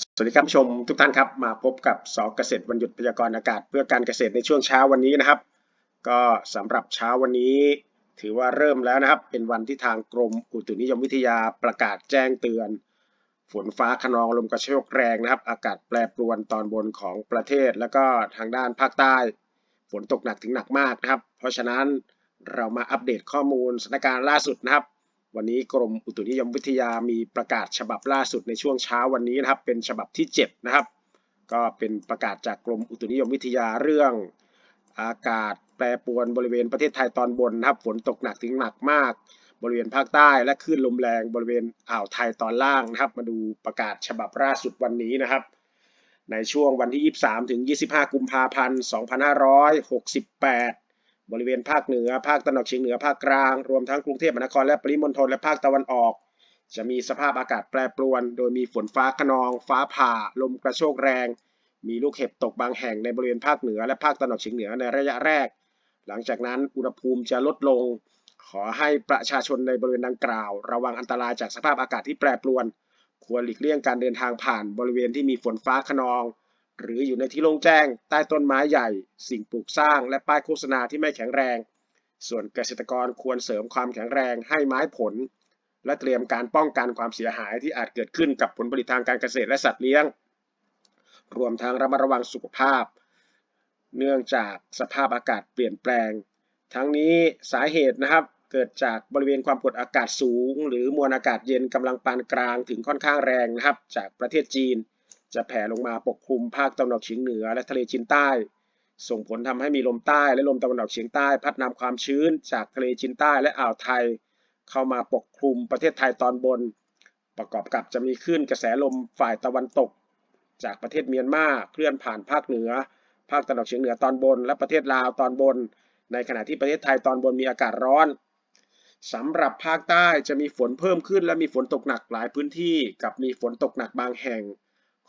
สวัสดีครับผู้ชมทุกท่านครับ มาพบกับสอเกษตรวันหยุดพยากรณ์อากาศ เพื่อการเกษตรในช่วงเช้าวันนี้นะครับ ก็สำหรับเช้าวันนี้ ถือว่าเริ่มแล้วนะครับ เป็นวันที่ทางกรมอุตุนิยมวิทยาประกาศแจ้งเตือน ฝนฟ้าขนองลมกระโชกแรงนะครับ อากาศแปรปรวนตอนบนของประเทศ แล้วก็ทางด้านภาคใต้ ฝนตกหนักถึงหนักมากนะครับ เพราะฉะนั้นเรามาอัปเดตข้อมูลสถานการณ์ล่าสุดนะครับ วันนี้กรมอุตุนิยมวิทยามีประกาศฉบับล่าสุดในช่วงเช้าวันนี้นะครับ เป็นฉบับที่ 7 นะครับ ก็เป็นประกาศจากกรมอุตุนิยมวิทยาเรื่อง อากาศแปรปรวนบริเวณประเทศไทยตอนบนนะครับ ฝนตกหนักถึงหนักมาก บริเวณภาคใต้ และคลื่นลมแรงบริเวณอ่าวไทยตอนล่างนะครับ มาดูประกาศฉบับล่าสุดวันนี้นะครับ ในช่วงวันที่ 23 ถึง 25 กุมภาพันธ์ 2568 บริเวณภาคเหนือ ภาคตะวันออกเฉียงเหนือ ภาคกลาง รวมทั้งกรุงเทพมหานครและปริมณฑลและภาคตะวันออก จะมีสภาพอากาศแปรปรวน โดยมีฝนฟ้าขนอง ฟ้าผ่า ลมกระโชกแรง มีลูกเห็บตกบางแห่งในบริเวณภาคเหนือและภาคตะวันออกเฉียงเหนือในระยะแรก หลังจากนั้นอุณหภูมิจะลดลง ขอให้ประชาชนในบริเวณดังกล่าว ระวังอันตรายจากสภาพอากาศที่แปรปรวน ควรหลีกเลี่ยงการเดินทางผ่านบริเวณที่มีฝนฟ้าขนอง หรืออยู่ในที่โล่งแจ้ง ใต้ต้นไม้ใหญ่ สิ่งปลูกสร้าง และป้ายโฆษณาที่ไม่แข็งแรง ส่วนเกษตรกรควรเสริมความแข็งแรงให้ไม้ผล และเตรียมการป้องกันความเสียหายที่อาจเกิดขึ้นกับผลผลิตทางการเกษตรและสัตว์เลี้ยง รวมทั้งระมัดระวังสุขภาพ เนื่องจากสภาพอากาศเปลี่ยนแปลง ทั้งนี้สาเหตุนะครับเกิดจากบริเวณความกดอากาศสูง หรือมวลอากาศเย็นกำลังปานกลางถึงค่อนข้างแรงนะครับจากประเทศจีน จะแผ่ลงมาปกคลุมภาคตะวันออกเฉียงเหนือ และทะเลจีนใต้ ส่งผลทำให้มีลมใต้และลมตะวันออกเฉียงใต้ พัดนำความชื้นจากทะเลจีนใต้และอ่าวไทย เข้ามาปกคลุมประเทศไทยตอนบน ประกอบกับจะมีคลื่นกระแสลมฝ่ายตะวันตก จากประเทศเมียนมาเคลื่อนผ่านภาคเหนือ ภาคตะวันออกเฉียงเหนือตอนบน และประเทศลาวตอนบน ในขณะที่ประเทศไทยตอนบนมีอากาศร้อนสำหรับภาคใต้จะมีฝนเพิ่มขึ้นและมีฝนตกหนักหลายพื้นที่ กับมีฝนตกหนักบางแห่ง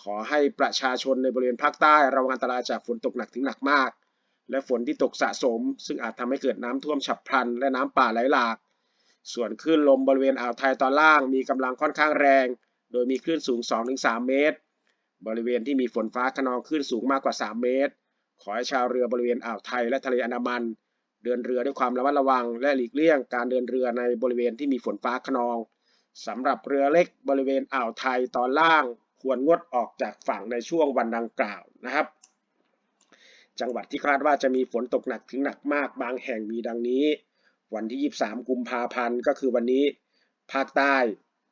ขอให้ประชาชนในบริเวณภาคใต้ระวังอันตรายจากฝนตกหนักถึงหนักมาก และฝนที่ตกสะสม ซึ่งอาจทำให้เกิดน้ำท่วมฉับพลัน และน้ำป่าไหลหลาก ส่วนคลื่นลมบริเวณอ่าวไทยตอนล่างมีกำลังค่อนข้างแรง โดยมีคลื่นสูง 2-3 เมตร บริเวณที่มีฝนฟ้าขนองคลื่นสูงมากกว่า 3 เมตร ขอให้ชาวเรือบริเวณอ่าวไทยและทะเลอันดามัน เดินเรือด้วยความระมัดระวัง และหลีกเลี่ยงการเดินเรือในบริเวณที่มีฝนฟ้าขนองสำหรับเรือเล็กบริเวณอ่าวไทยตอนล่าง ควรงดออกจากฝั่งในช่วงวันดังกล่าวนะครับ จังหวัดที่คาดว่าจะมีฝนตกหนักถึงหนักมากบางแห่งมีดังนี้ วันที่ 23 กุมภาพันธ์ ก็คือวันนี้ภาคใต้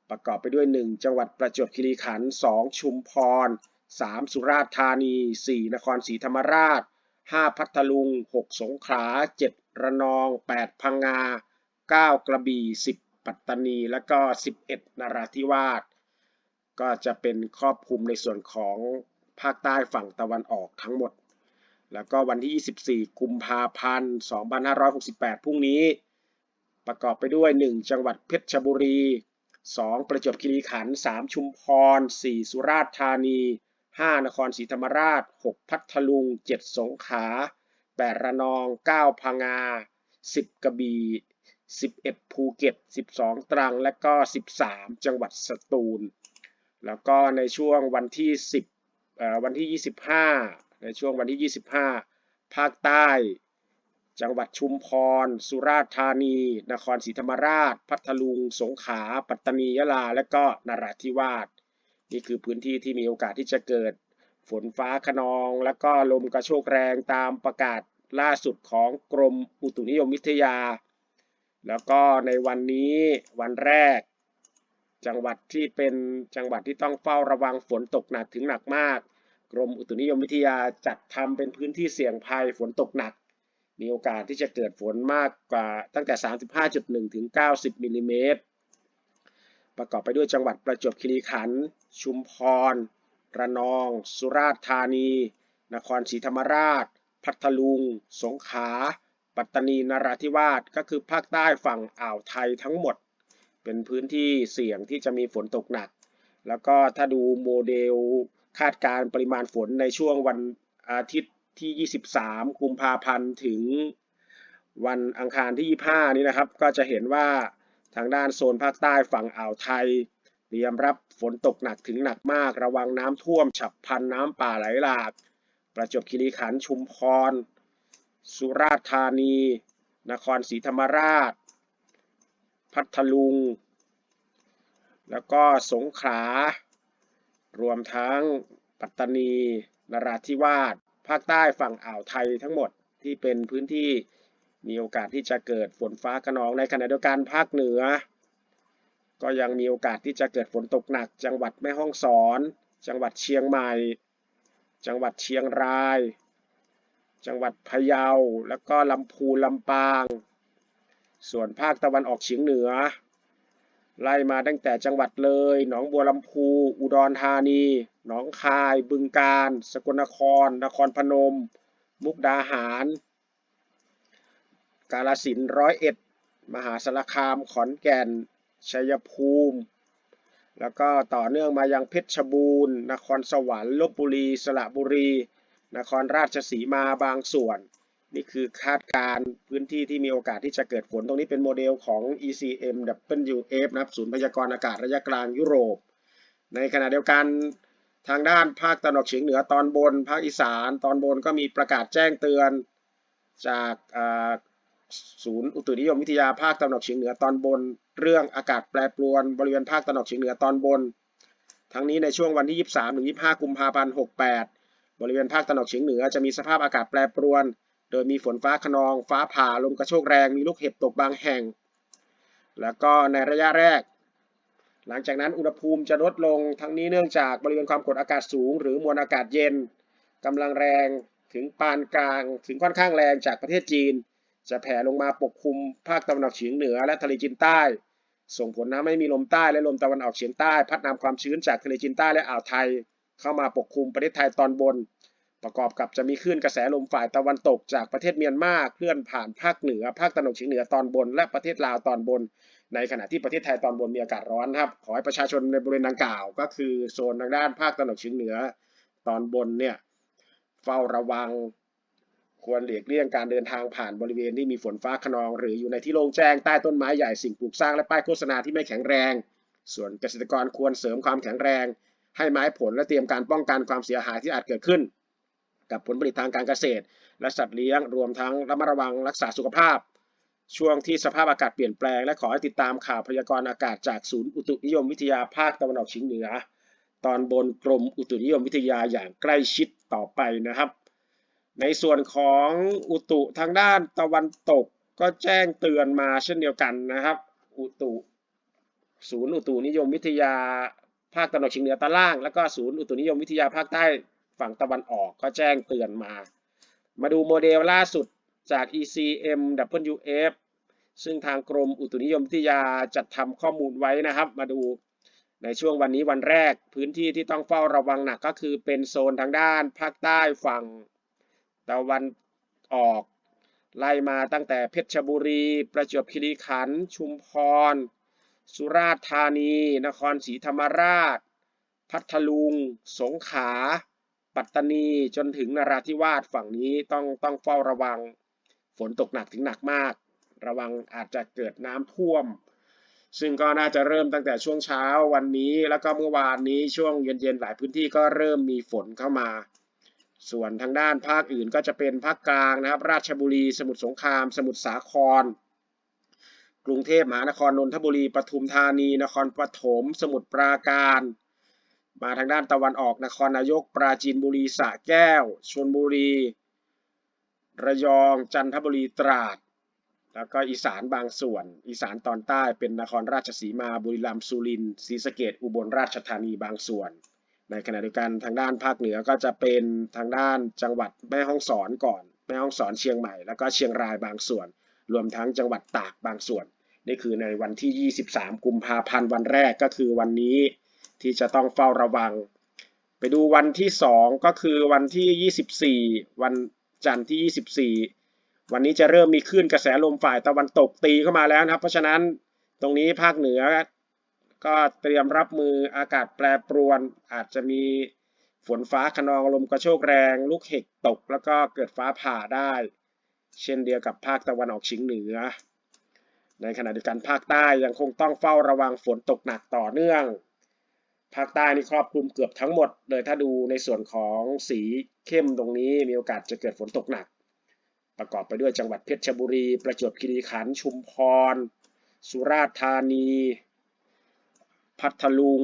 ประกอบไปด้วย 1 จังหวัดประจวบคีรีขันธ์2ชุมพร 3 สุราษฎร์ธานี 4 นครศรีธรรมราช 5 พัทลุง 6 สงขลา 7 ระนอง 8 พังงา 9 กระบี่ 10 ปัตตานี และก็ 11 นราธิวาส ก็จะเป็นครอบคลุมในส่วนของภาคใต้ฝั่งตะวันออกทั้งหมด แล้วก็วันที่ 24 กุมภาพันธ์ 2568 พรุ่งนี้ ประกอบไปด้วย 1 จังหวัดเพชรบุรี 2 ประจวบคีรีขันธ์3ชุมพร 4 สุราษฎร์ธานี 5 นครศรีธรรมราช 6 พัทลุง 7 สงขลา 8 ระนอง 9 พังงา 10 กระบี่ 11 ภูเก็ต 12 ตรัง และก็ 13 จังหวัดสตูล แล้วก็ในช่วงวันที่ 10วันที่ 25 ในช่วงวันที่ 25 ภาคใต้ จังหวัดชุมพร สุราษฎร์ธานี นครศรีธรรมราช พัทลุง สงขลา ปัตตานี ยะลา และก็นราธิวาส นี่คือพื้นที่ที่มีโอกาสที่จะเกิดฝนฟ้าขนอง และก็ลมกระโชกแรงตามประกาศล่าสุดของกรมอุตุนิยมวิทยา แล้วก็ในวันนี้วันแรก จังหวัดที่เป็นจังหวัดที่ต้องเฝ้าระวังฝนตกหนักถึงหนักมาก กรมอุตุนิยมวิทยาจัดทำเป็นพื้นที่เสี่ยงภัยฝนตกหนัก มีโอกาสที่จะเกิดฝนมากกว่าตั้งแต่ 35.1 ถึง 90มิลลิเมตรประกอบไปด้วยจังหวัดประจวบคีรีขันธ์ชุมพร ระนอง สุราษฎร์ธานี นครศรีธรรมราช พัทลุง สงขลาปัตตานีนราธิวาสก็คือภาคใต้ฝั่งอ่าวไทยทั้งหมด เป็นพื้นที่เสี่ยงที่จะมีฝนตกหนัก แล้วก็ถ้าดูโมเดลคาดการณ์ปริมาณฝนในช่วงวันอาทิตย์ที่ 23 กุมภาพันธ์ถึงวันอังคารที่ 25 นี้นะครับ ก็จะเห็นว่าทางด้านโซนภาคใต้ฝั่งอ่าวไทยเตรียมรับฝนตกหนักถึงหนักมาก ระวังน้ำท่วมฉับพลันน้ำป่าไหลหลาก ประจวบคีรีขันธ์ชุมพร สุราษฎร์ธานี นครศรีธรรมราช พัทลุง แล้วก็สงขลารวมทั้งปัตตานีนราธิวาสภาคใต้ฝั่งอ่าวไทยทั้งหมดที่เป็นพื้นที่มีโอกาสที่จะเกิดฝนฟ้าขนองในขณะเดียวกันภาคเหนือ ก็ยังมีโอกาสที่จะเกิดฝนตกหนัก จังหวัดแม่ฮ่องสอน จังหวัดเชียงใหม่ จังหวัดเชียงราย จังหวัดพะเยา แล้วก็ลำพูนลำปาง ส่วนภาคตะวันออกเฉียงเหนือ ไล่มาตั้งแต่จังหวัดเลย หนองบัวลำพู อุดรธานี หนองคาย บึงกาฬ สกลนคร นครพนม มุกดาหาร กาฬสินธุ์ร้อยเอ็ด มหาสารคาม ขอนแก่น ชัยภูมิ แล้วก็ต่อเนื่องมายังเพชรบูรณ์ นครสวรรค์ ลบบุรี สระบุรี นครราชสีมาบางส่วน นี่คือคาดการณ์พื้นที่ที่มีโอกาสที่จะเกิดฝน ตรงนี้เป็นโมเดลของ ECM WF นะครับศูนย์พยากรณ์อากาศระยะกลางยุโรป ในขณะเดียวกันทางด้านภาคตะวันออกเฉียงเหนือตอนบน ภาคอีสานตอนบนก็มีประกาศแจ้งเตือน จากศูนย์อุตุนิยมวิทยาภาคตะวันออกเฉียงเหนือตอนบน เรื่องอากาศแปรปรวน บริเวณภาคตะวันออกเฉียงเหนือตอนบน ทั้งนี้ในช่วงวันที่ 23ถึง25 กุมภาพันธ์ 68 บริเวณภาคตะวันออกเฉียงเหนือจะมีสภาพอากาศแปรปรวน โดยมีฝนฟ้าขนอง ฟ้าผ่า ลมกระโชกแรง มีลูกเห็บตกบางแห่ง แล้วก็ในระยะแรก หลังจากนั้นอุณหภูมิจะลดลง ทั้งนี้เนื่องจากบริเวณความกดอากาศสูง หรือมวลอากาศเย็นกำลังแรงถึงปานกลาง ถึงค่อนข้างแรงจากประเทศจีน จะแผ่ลงมาปกคลุมภาคตะวันออกเฉียงเหนือและทะเลจีนใต้ ส่งผลทำให้มีลมใต้และลมตะวันออกเฉียงใต้ พัดนำความชื้นจากทะเลจีนใต้และอ่าวไทย เข้ามาปกคลุมประเทศไทยตอนบน ประกอบกับจะมีคลื่นกระแสลมฝ่ายตะวันตกจากประเทศเมียนมาเคลื่อนผ่านภาคเหนือ ภาคตะวันออกเฉียงเหนือตอนบน และประเทศลาวตอนบน ในขณะที่ประเทศไทยตอนบนมีอากาศร้อนครับ ขอให้ประชาชนในบริเวณดังกล่าว ก็คือโซนทางด้านภาคตะวันออกเฉียงเหนือตอนบนเนี่ยเฝ้าระวังควรหลีกเลี่ยงการเดินทางผ่านบริเวณที่มีฝนฟ้าขนอง หรืออยู่ในที่โล่งแจ้งใต้ต้นไม้ใหญ่สิ่งปลูกสร้างและป้ายโฆษณาที่ไม่แข็งแรง ส่วนเกษตรกรควรเสริมความแข็งแรง ให้ไม้ผลและเตรียมการป้องกันความเสียหายที่อาจเกิดขึ้น กับผลผลิตทางการเกษตร และสัตว์เลี้ยงรวมทั้งระมัดระวังรักษาสุขภาพ ช่วงที่สภาพอากาศเปลี่ยนแปลง และขอให้ติดตามข่าวพยากรณ์อากาศจากศูนย์อุตุนิยมวิทยาภาคตะวันออกเฉียงเหนือ ตอนบนกรมอุตุนิยมวิทยาอย่างใกล้ชิดต่อไปนะครับ ในส่วนของอุตุทางด้านตะวันตกก็แจ้งเตือนมาเช่นเดียวกันนะครับ อุตุศูนย์อุตุนิยมวิทยาภาคตะวันออกเฉียงเหนือตอนล่าง แล้วก็ศูนย์อุตุนิยมวิทยาภาคใต้ ฝั่งตะวันออกก็แจ้งเตือนมา มาดูโมเดลล่าสุดจาก ECM WF ซึ่งทางกรมอุตุนิยมวิทยาจัดทำข้อมูลไว้นะครับ มาดูในช่วงวันนี้วันแรกพื้นที่ที่ต้องเฝ้าระวังหนักก็คือเป็นโซนทางด้านภาคใต้ฝั่งตะวันออกไล่มาตั้งแต่เพชรบุรี ประจวบคีรีขันธ์ชุมพร สุราษฎร์ธานี นครศรีธรรมราช พัทลุง สงขลา ปัตตานีจนถึงนราธิวาสฝั่งนี้ต้องต้องเฝ้าระวังฝนตกหนักถึงหนักมาก ระวังอาจจะเกิดน้ำท่วม ซึ่งก็น่าจะเริ่มตั้งแต่ช่วงเช้าวันนี้แล้วก็เมื่อวานนี้ช่วงเย็นๆหลายพื้นที่ก็เริ่มมีฝนเข้ามา ส่วนทางด้านภาคอื่นก็จะเป็นภาคกลางนะครับ ราชบุรี สมุทรสงคราม สมุทรสาคร กรุงเทพมหานครนนทบุรีปทุมธานี นครปฐมสมุทรปราการ มาทางด้านตะวันออกนครนายก ปราจีนบุรีสระแก้วชลบุรี ระยองจันทบุรีตราด แล้วก็อีสานบางส่วน อีสานตอนใต้เป็นนครราชสีมาบุรีรัมย์สุรินทร์ศรีสะเกษอุบลราชธานีบางส่วน ในขณะเดียวกันทางด้านภาคเหนือก็จะเป็นทางด้านจังหวัดแม่ฮ่องสอนก่อน แม่ฮ่องสอนเชียงใหม่แล้วก็เชียงรายบางส่วน รวมทั้งจังหวัดตากบางส่วนนี่คือในวันที่ 23 กุมภาพันธ์วันแรกก็คือวันนี้ ที่จะต้องเฝ้าระวัง ไปดูวันที่ 2 ก็คือวันที่ 24 วันจันทร์ที่ 24 วันนี้จะเริ่มมีคลื่นกระแสลมฝ่ายตะวันตกตีเข้ามาแล้วนะครับ เพราะฉะนั้นตรงนี้ภาคเหนือก็เตรียมรับมืออากาศแปรปรวน อาจจะมีฝนฟ้าขนองลมกระโชกแรง ลูกเห็บตกแล้วก็เกิดฟ้าผ่าได้ เช่นเดียวกับภาคตะวันออกเฉียงเหนือ ในขณะเดียวกันภาคใต้ยังคงต้องเฝ้าระวังฝนตกหนักต่อเนื่อง ภาคใต้นี่ครอบคลุมเกือบทั้งหมดเลยถ้าดูในส่วนของสีเข้มตรงนี้มีโอกาสจะเกิดฝนตกหนัก ประกอบไปด้วยจังหวัดเพชรบุรี ประจวบคีรีขันธ์ชุมพร สุราษฎร์ธานี พัทลุง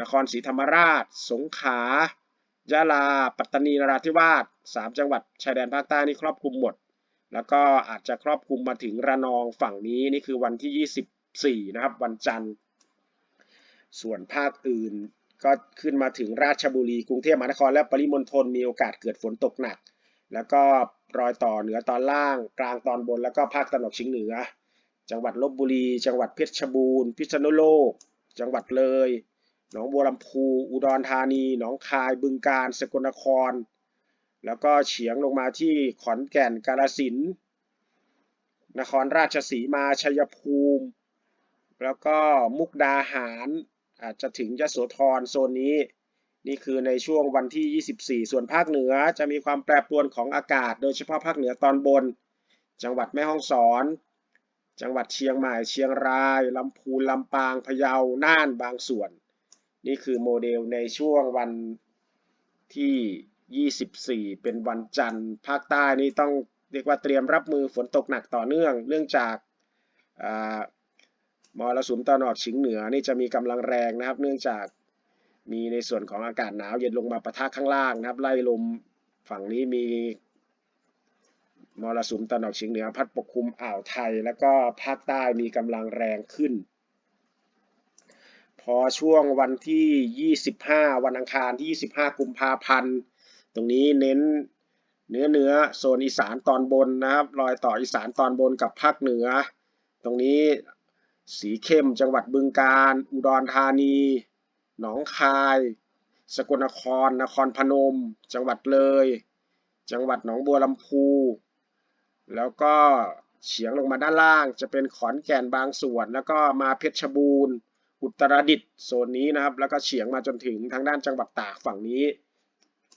นครศรีธรรมราช สงขลายะลา ปัตตานีนราธิวาสสามจังหวัดชายแดนภาคใต้นี่ครอบคลุมหมด แล้วก็อาจจะครอบคลุมมาถึงระนองฝั่งนี้นี่คือวันที่ 24 นะครับ วันจันทร์ ส่วนภาคอื่นก็ขึ้นมาถึงราชบุรี กรุงเทพมหานครและปริมณฑลมีโอกาสเกิดฝนตกหนัก แล้วก็รอยต่อเหนือตอนล่าง กลางตอนบน แล้วก็ภาคตะวันออกเฉียงเหนือ จังหวัดลบบุรี จังหวัดเพชรบูรณ์ พิษณุโลก จังหวัดเลย หนองบัวลำพู อุดรธานี หนองคาย บึงกาฬ สกลนคร แล้วก็เฉียงลงมาที่ขอนแก่น กาฬสินธุ์ นครราชสีมา ชัยภูมิ แล้วก็มุกดาหาร อาจจะถึงยโสธรโซนนี้ นี่คือในช่วงวันที่ 24 ส่วนภาคเหนือจะมีความแปรปรวนของอากาศ โดยเฉพาะภาคเหนือตอนบน จังหวัดแม่ฮ่องสอน จังหวัดเชียงใหม่เชียงรายลำพูนลำปางพะเยาน่านบางส่วน นี่คือโมเดลในช่วงวันที่ 24 เป็นวันจันทร์ ภาคใต้นี่ต้องเรียกว่าเตรียมรับมือฝนตกหนักต่อเนื่อง เนื่องจากา มรสุมตะวันออกเฉียงเหนือนี่จะมีกำลังแรงนะครับ เนื่องจากมีในส่วนของอากาศหนาวเย็นลงมาปะทะข้างล่างนะครับ ไล่ลมฝั่งนี้มีมรสุมตะวันออกเฉียงเหนือ พัดปกคลุมอ่าวไทย แล้วก็ภาคใต้มีกำลังแรงขึ้น พอช่วงวันที่ 25 วันอังคารที่ 25 กุมภาพันธ์ ตรงนี้เน้นเนื้อเนื้อโซนอีสานตอนบนนะครับ รอยต่ออีสานตอนบนกับภาคเหนือ ตรงนี้ สีเข้ม จังหวัดบึงกาฬ อุดรธานี หนองคาย สกลนคร นครพนม จังหวัดเลย จังหวัดหนองบัวลำพู แล้วก็เฉียงลงมาด้านล่างจะเป็นขอนแก่นบางส่วน แล้วก็มาเพชรบูรณ์ อุตรดิตถ์โซนนี้นะครับ แล้วก็เฉียงมาจนถึงทางด้านจังหวัดตากฝั่งนี้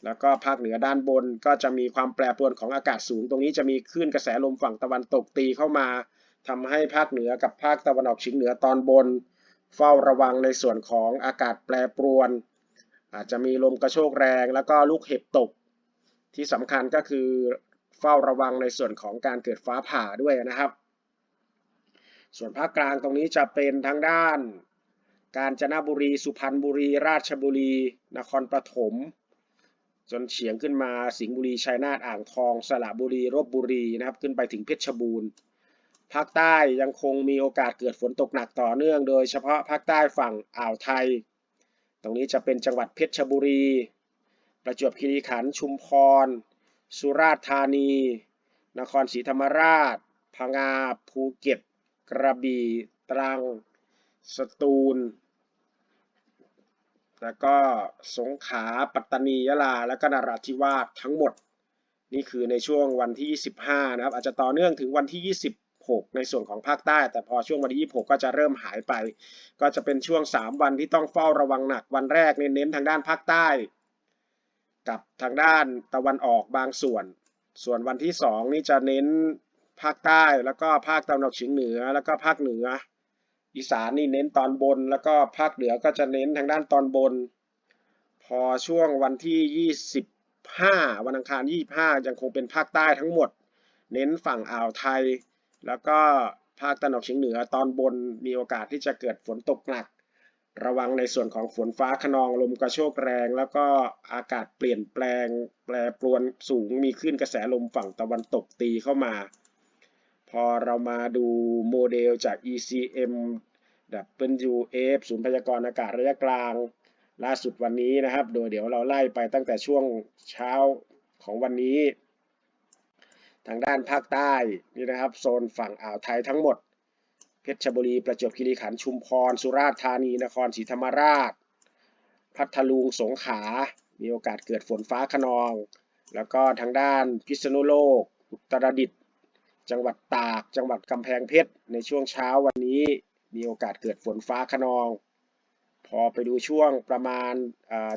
แล้วก็ภาคเหนือด้านบนก็จะมีความแปรปรวนของอากาศสูง ตรงนี้จะมีคลื่นกระแสลมฝั่งตะวันตกตีเข้ามา ทำให้ภาคเหนือกับภาคตะวันออกเฉียงเหนือตอนบน เฝ้าระวังในส่วนของอากาศแปรปรวน อาจจะมีลมกระโชกแรง แล้วก็ลูกเห็บตก ที่สำคัญก็คือเฝ้าระวังในส่วนของการเกิดฟ้าผ่าด้วยนะครับ ส่วนภาคกลางตรงนี้จะเป็นทางด้าน กาญจนบุรี สุพรรณบุรี ราชบุรี นครปฐมจนเฉียงขึ้นมาสิงห์บุรีชัยนาทอ่างทอง สระบุรีลบบุรีนะครับ ขึ้นไปถึงเพชรบูรณ์ ภาคใต้ยังคงมีโอกาสเกิดฝนตกหนักต่อเนื่อง โดยเฉพาะภาคใต้ฝั่งอ่าวไทย ตรงนี้จะเป็นจังหวัดเพชรบุรี ประจวบคีรีขันธ์ ชุมพร สุราษฎร์ธานี นครศรีธรรมราช พังงา ภูเก็ต กระบี่ ตรัง สตูล แล้วก็สงขลา ปัตตานี ยะลา และก็นราธิวาสทั้งหมด นี่คือในช่วงวันที่ 25 นะครับ อาจจะต่อเนื่องถึงวันที่ 20 26 ในส่วนของภาคใต้ แต่พอช่วงวันที่ 26 ก็จะเริ่มหายไป ก็จะเป็นช่วง 3 วันที่ต้องเฝ้าระวังหนัก วันแรกเน้นทางด้านภาคใต้ กับทางด้านตะวันออกบางส่วน ส่วนวันที่ 2 นี่จะเน้นภาคใต้แล้วก็ภาคตะวันออกเฉียงเหนือแล้วก็ภาคเหนือ อีสานนี่เน้นตอนบน แล้วก็ภาคเหนือก็จะเน้นทางด้านตอนบน พอช่วงวันที่ 25 วันอังคาร 25 ยังคงเป็นภาคใต้ทั้งหมด เน้นฝั่งอ่าวไทย แล้วก็ภาคตะวันออกเฉียงเหนือตอนบนมีโอกาสที่จะเกิดฝนตกหนัก ระวังในส่วนของฝนฟ้าขนองลมกระโชกแรง แล้วก็อากาศเปลี่ยนแปลง แปรปรวนสูงมีคลื่นกระแสลมฝั่งตะวันตกตีเข้ามา พอเรามาดูโมเดลจาก ECM WF ศูนย์พยากรณ์อากาศระยะกลาง ล่าสุดวันนี้นะครับ โดยเดี๋ยวเราไล่ไปตั้งแต่ช่วงเช้าของวันนี้ ทางด้านภาคใต้นี่นะครับ โซนฝั่งอ่าวไทยทั้งหมด เพชรบุรีประจวบคีรีขันธ์ชุมพร สุราษฎร์ธานีนครศรีธรรมราช พัทลุงสงขลามีโอกาสเกิดฝนฟ้าขนอง แล้วก็ทางด้านพิษณุโลก อุตรดิตถ์จังหวัดตากจังหวัดกำแพงเพชรในช่วงเช้าวันนี้มีโอกาสเกิดฝนฟ้าขนอง พอไปดูช่วงประมาณ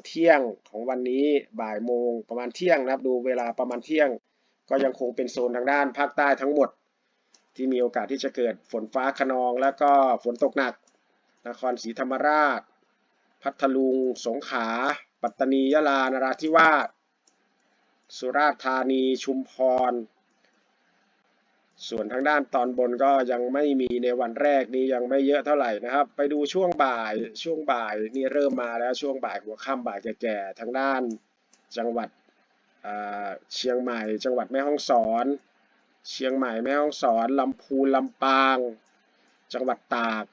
เที่ยงของวันนี้บ่ายโมงประมาณเที่ยงนะครับดูเวลาประมาณเที่ยง ก็ยังคงเป็นโซนทางด้านภาคใต้ทั้งหมด ที่มีโอกาสที่จะเกิดฝนฟ้าขนอง แล้วก็ฝนตกหนัก นครศรีธรรมราช พัทลุง สงขลาปัตตานียะลานราธิวาสสุราษฎร์ธานีชุมพร ส่วนทางด้านตอนบนก็ยังไม่มีในวันแรกนี้ยังไม่เยอะเท่าไหร่นะครับ ไปดูช่วงบ่ายช่วงบ่ายนี่เริ่มมาแล้วช่วงบ่ายหัวค่ำบ่ายแก่ๆทางด้านจังหวัด เชียงใหม่ จังหวัดแม่ฮ่องสอน เชียงใหม่แม่ฮ่องสอนลำพูนลำปาง จังหวัดตาก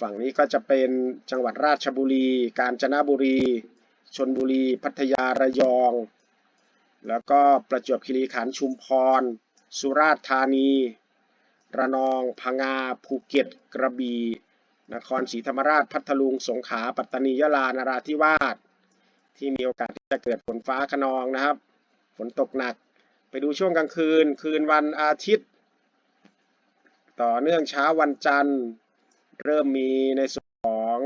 ฝั่งนี้ก็จะเป็นจังหวัดราชบุรี กาญจนบุรี ชนบุรี พัทยาระยอง แล้วก็ประจวบคีรีขันธ์ชุมพร สุราษฎร์ธานี ระนองพังงาภูเก็ตกระบี่นครศรีธรรมราชพัทลุงสงขลาปัตตานียะลานราธิวาส ที่มีโอกาสที่จะเกิดฝนฟ้าคะนองนะครับ ฝนตกหนัก ไปดูช่วงกลางคืน คืนวันอาทิตย์ ต่อเนื่องเช้าวันจันทร์ เริ่มมีในส่วนของ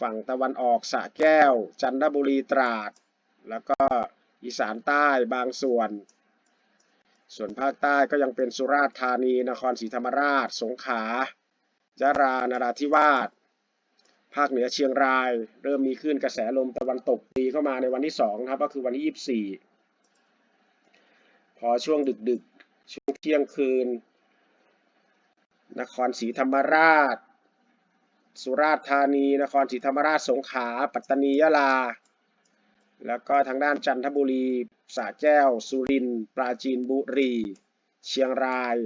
ฝั่งตะวันออกสะแก้ว จันทบุรีตราด แล้วก็อีสานใต้บางส่วน ส่วนภาคใต้ก็ยังเป็นสุราษฎร์ธานี นครศรีธรรมราช สงขลายะลานราธิวาส ภาคเหนือเชียงราย เริ่มมีคลื่นกระแสลมตะวันตกตีเข้ามาในวันที่2นะครับก็คือวันที่ 24 พอช่วงดึกๆ ช่วงเที่ยงคืน นครศรีธรรมราช สุราษฎร์ธานี นครศรีธรรมราชสงขลาปัตตานียะลา แล้วก็ทางด้านจันทบุรีสระแก้ว สุรินทร์ปราจีนบุรี เชียงราย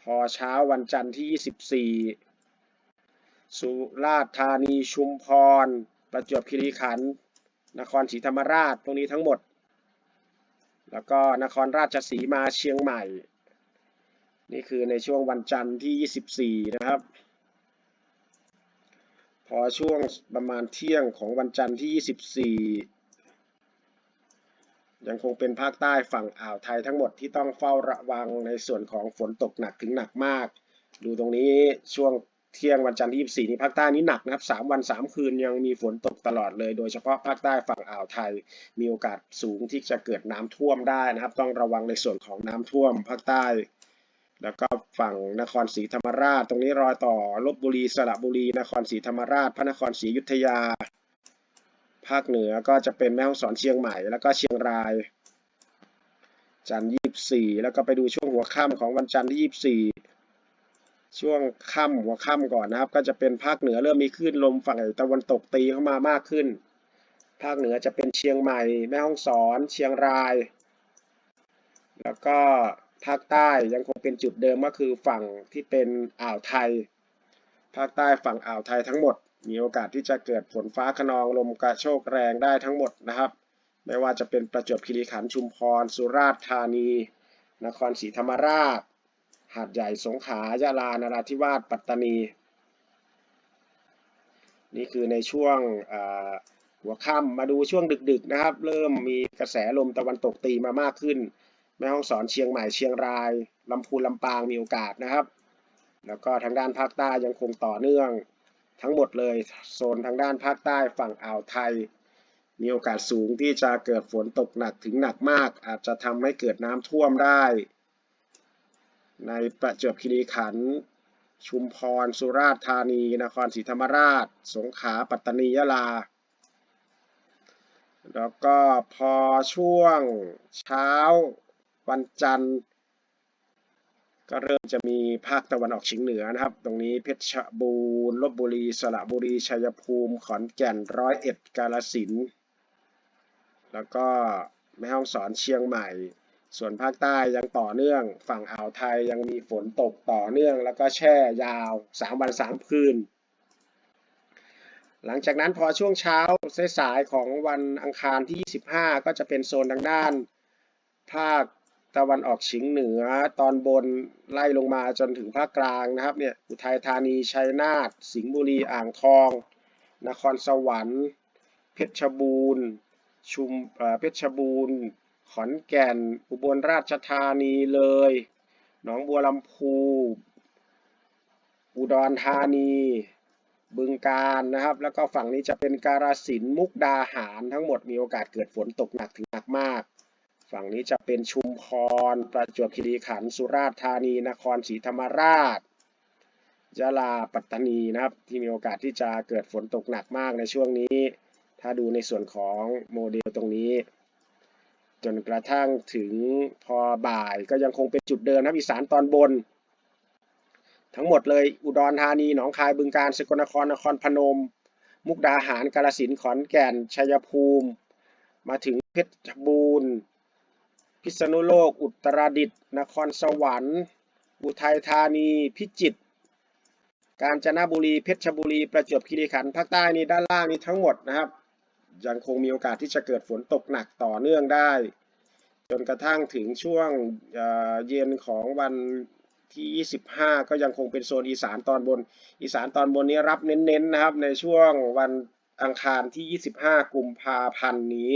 พอเช้าวันจันทร์ที่ 24 สุราษฎร์ธานีชุมพร ประจวบคีรีขันธ์นครศรีธรรมราชตรงนี้ทั้งหมด แล้วก็นครราชสีมาเชียงใหม่ นี่คือในช่วงวันจันทร์ที่ 24 นะครับ พอช่วงประมาณเที่ยงของวันจันทร์ที่ 24 ยังคงเป็นภาคใต้ฝั่งอ่าวไทยทั้งหมดที่ต้องเฝ้าระวังในส่วนของฝนตกหนักถึงหนักมาก ดูตรงนี้ช่วง เที่ยงวันจันทร์ที่ 24 นี้ภาคใต้นี้หนักนะครับ 3 วัน 3 คืนยังมีฝนตกตลอดเลย โดยเฉพาะภาคใต้ฝั่งอ่าวไทย มีโอกาสสูงที่จะเกิดน้ำท่วมได้นะครับ ต้องระวังในส่วนของน้ำท่วมภาคใต้ แล้วก็ฝั่งนครศรีธรรมราช ตรงนี้รอยต่อลบบุรีสระบุรี นครศรีธรรมราช พระนครศรีอยุธยา ภาคเหนือก็จะเป็นแม่ฮ่องสอนเชียงใหม่ แล้วก็เชียงราย จันทร์ยี่แล้วก็ไปดูช่วงหัวค่ำของวันจันทร์ที่ยี่ ช่วงค่ำหัวค่ำก่อนนะครับ ก็จะเป็นภาคเหนือเริ่มมีคลื่นลมฝั่งตะวันตกตีเข้ามามากขึ้น ภาคเหนือจะเป็นเชียงใหม่ แม่ฮ่องสอน เชียงราย แล้วก็ภาคใต้ยังคงเป็นจุดเดิมก็คือฝั่งที่เป็นอ่าวไทย ภาคใต้ฝั่งอ่าวไทยทั้งหมด มีโอกาสที่จะเกิดฝนฟ้าขนองลมกระโชกแรงได้ทั้งหมดนะครับ ไม่ว่าจะเป็นประจวบคีรีขันธ์ชุมพร สุราษฎร์ธานี นครศรีธรรมราชาดใหญ่สงขลายะลานราธิวาสปัตตานี นี่คือในช่วงหัวค่ำมาดูช่วงดึกๆนะครับ เริ่มมีกระแสลมตะวันตกตีมามากขึ้น แม่ฮ่องสอนเชียงใหม่เชียงรายลำพูนลำปางมีโอกาสนะครับ แล้วก็ทางด้านภาคใต้ยังคงต่อเนื่องทั้งหมดเลยโซนทางด้านภาคใต้ฝั่งอ่าวไทย มีโอกาสสูงที่จะเกิดฝนตกหนักถึงหนักมาก อาจจะทำให้เกิดน้ำท่วมได้ ในประจวบคีรีขันธ์ชุมพร สุราษฎร์ธานี นครศรีธรรมราช สงขลา ปัตตานี ยะลา แล้วก็พอช่วงเช้าวันจันทร์ ก็เริ่มจะมีภาคตะวันออกเฉียงเหนือนะครับ ตรงนี้เพชรบูรณ์ลบบุรี สระบุรี ชัยภูมิ ขอนแก่น ร้อยเอ็ด กาฬสินธุ์ แล้วก็แม่ฮ่องสอน เชียงใหม่ ส่วนภาคใต้ยังต่อเนื่อง ฝั่งอ่าวไทยยังมีฝนตกต่อเนื่อง แล้วก็แช่ยาว 3 วัน3คืน หลังจากนั้นพอช่วงเช้าสายๆของวันอังคารที่ 25 ก็จะเป็นโซนทางด้าน ภาคตะวันออกเฉียงเหนือตอนบนไล่ลงมาจนถึงภาคกลางนะครับเนี่ยอุทัยธานีชัยนาทสิงห์บุรีอ่างทอง นครสวรรค์ เพชรบูรณ์ชุมเพชรบูรณ์ ขอนแก่น อุบลราชธานีเลย หนองบัวลำพู อุดรธานี บึงกาฬนะครับ แล้วก็ฝั่งนี้จะเป็นการสินธุ์มุกดาหารทั้งหมดมีโอกาสเกิดฝนตกหนักถึงหนักมาก ฝั่งนี้จะเป็นชุมพร ประจวบคีรีขันธ์สุราษฎร์ธานี นครศรีธรรมราชยะลาปัตตานีนะครับ ที่มีโอกาสที่จะเกิดฝนตกหนักมากในช่วงนี้ ถ้าดูในส่วนของโมเดลตรงนี้ จนกระทั่งถึงพอบ่ายก็ยังคงเป็นจุดเดิมนะครับอีสานตอนบน ทั้งหมดเลยอุดรธานีหนองคายบึงกาฬสกลนครนครพนม มุกดาหารกาฬสินธุ์ขอนแก่นชัยภูมิ มาถึงเพชรบูรณ์ พิษณุโลก อุตรดิตถ์นครสวรรค์อุทัยธานีพิจิตรกาญจนบุรีเพชรบุรีประจวบคีรีขันธ์ภาคใต้นี่ด้านล่างนี้ทั้งหมดนะครับ ยังคงมีโอกาสที่จะเกิดฝนตกหนักต่อเนื่องได้ จนกระทั่งถึงช่วงเย็นของวันที่ 25 ก็ยังคงเป็นโซนอีสานตอนบน อีสานตอนบนนี้รับเน้นๆนะครับ ในช่วงวันอังคารที่ 25 กุมภาพันธ์นี้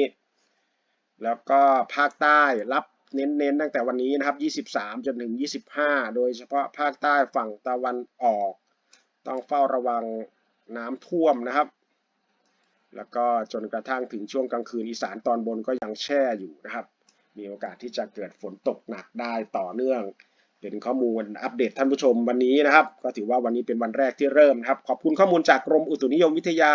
แล้วก็ภาคใต้รับเน้นๆ ตั้งแต่วันนี้นะครับ 23 จนถึง 25 โดยเฉพาะภาคใต้ฝั่งตะวันออก ต้องเฝ้าระวังน้ำท่วมนะครับ แล้วก็จนกระทั่งถึงช่วงกลางคืนอีสานตอนบนก็ยังแช่อยู่นะครับ มีโอกาสที่จะเกิดฝนตกหนักได้ต่อเนื่อง เป็นข้อมูลอัปเดตท่านผู้ชมวันนี้นะครับ ก็ถือว่าวันนี้เป็นวันแรกที่เริ่มนะครับ ขอบคุณข้อมูลจากกรมอุตุนิยมวิทยา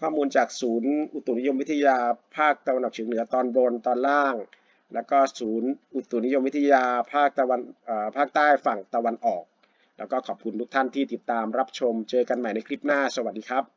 ข้อมูลจากศูนย์อุตุนิยมวิทยา ภาคตะวันออกเฉียงเหนือตอนบนตอนล่าง แล้วก็ศูนย์อุตุนิยมวิทยา ภาคตะวันภาคใต้ฝั่งตะวันออก แล้วก็ขอบคุณทุกท่านที่ติดตามรับชม เจอกันใหม่ในคลิปหน้า สวัสดีครับ